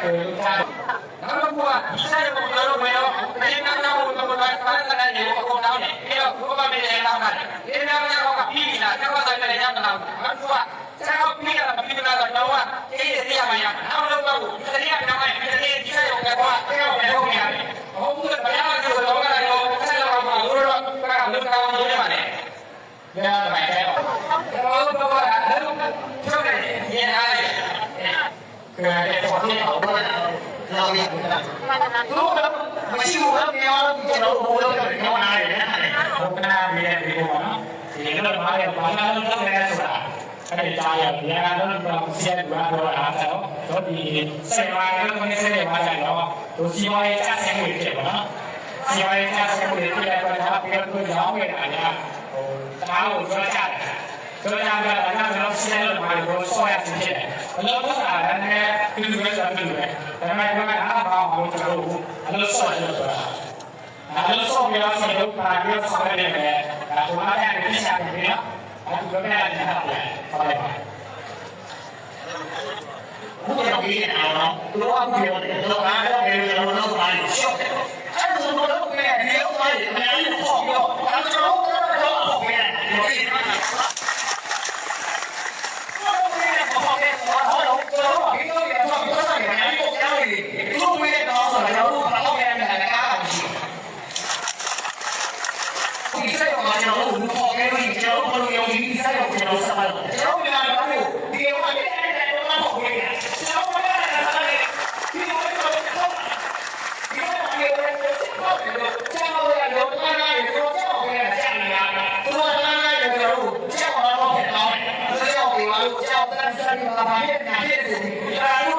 နောက်တစ်ခုကဒီဆိုင်ကိုကျွန်တော်တို့ဝင်တော့ဒီနာနာကိုကျွန်တော်တို့ကပတ်သက်တဲ့ကိုအကုန်တောင်းတယ်ပြီးတော့ဘုရားမင်းရဲ့လောက်တာဒီနာနာကောကပြီးပြီလားကျောက်သားတွေလည်းရမလားနောက်တစ်ခုကကျောက်ပြီးတာမပြီးတာတော့တော့ကအေးတဲ့ရမှာရနောက်တစ်ခုကဒီစရိယပြောင်းလိုက်ဒီစရိယဒီဆိုင်ကိုကတော့ကျောက်ပြောင်းနေရတယ်ဟုတ်ကဲ့ဘုရားကဆိုတော့ကလည်းတော့ဆက်လာမှာဘုရားကကလုကောင်းနေပါလေဘုရားကမှန်တယ်ကျွန်တော်တို့က လောင်းရဘူးလားတို့မရှိဘူးလားမြေအောင်ကျွန်တော်တို့ဘိုးတော်တွေကောင်းလာတယ်ဘုကနာမြေဒီကောနော်ဒီလိုမှလည်းဘာသာလုံးလုပ်နေဆိုတာအဲ့ဒီကြားရပြန်လာတော့ဆရာကတော့အားတော့တို့ဒီစေဝါလို့ကိုနေစေဝါကြတော့တို့စီဝါရဲ့အဆင်ဝင်ဖြစ်ပါနော်စီဝါရဲ့အဆင်ဝင်ဖြစ်တဲ့အတွက်ဒါပြောလို့ရောင်းနေတာညာဟိုတရားကိုပြောကြတယ် ဆိုကြတာကလည်းကျွန်တော်ရှင်းလို့ပါလို့ဆောရဖြစ်တယ်ဘယ်လိုလုပ်တာလဲနဲ့ဒီလိုပဲဆိုတယ်ဒါပေမဲ့ဘာမှအားပါအောင်ကျွန်တော်တို့အလို့ဆောရလို့ဆိုတာအလို့ဆောရလို့ဆိုတော့ပါပြောဆောရတယ်ပဲဒါကမှလည်းပြချင်တယ်နော်အဲ့ဒီလိုပဲလည်းဟုတ်တယ်ဟုတ်တယ်ဘုရားကြီးအောင်တော့လောကပြောတယ်လောကတော့ဘယ်လိုလုပ်ပါလဲရှော့တယ်အဲ့ဒါဆိုတော့ဘယ်လိုလုပ်ပါလဲအများကြီးပေါ့ပြောအဲ့ဒါတော့တော့ပေါ့ပဲဒီဒီဆိုင်မှာကျွန်တော်တို့ပေါ်ခဲ့ပြီးကျွန်တော်တို့ဘယ်လိုဒီဆိုင် ကိုကျွန်တော်ဆက်ပါလို့ကျွန်တော်တို့လည်းဘာလို့ဒီမှာလည်းအဲ့ဒါတော့မဟုတ်ဘူးကျွန်တော်တို့လည်းအဲ့ဒါလည်းဒီလိုမျိုးတော့ဒီလိုမျိုးတော့ကျွန်တော်တို့လည်းတော့အားရတယ်တော့ကျွန်တော်လည်းကြာနေတာသူတို့အားရတယ်ကျွန်တော်တို့ကြောက်တော့ဖြစ်အောင်တယ်ကြောက်ပြီးမှလို့ကြောက်တဲ့ဆိုင်မှာဘာဖြစ်နေလဲ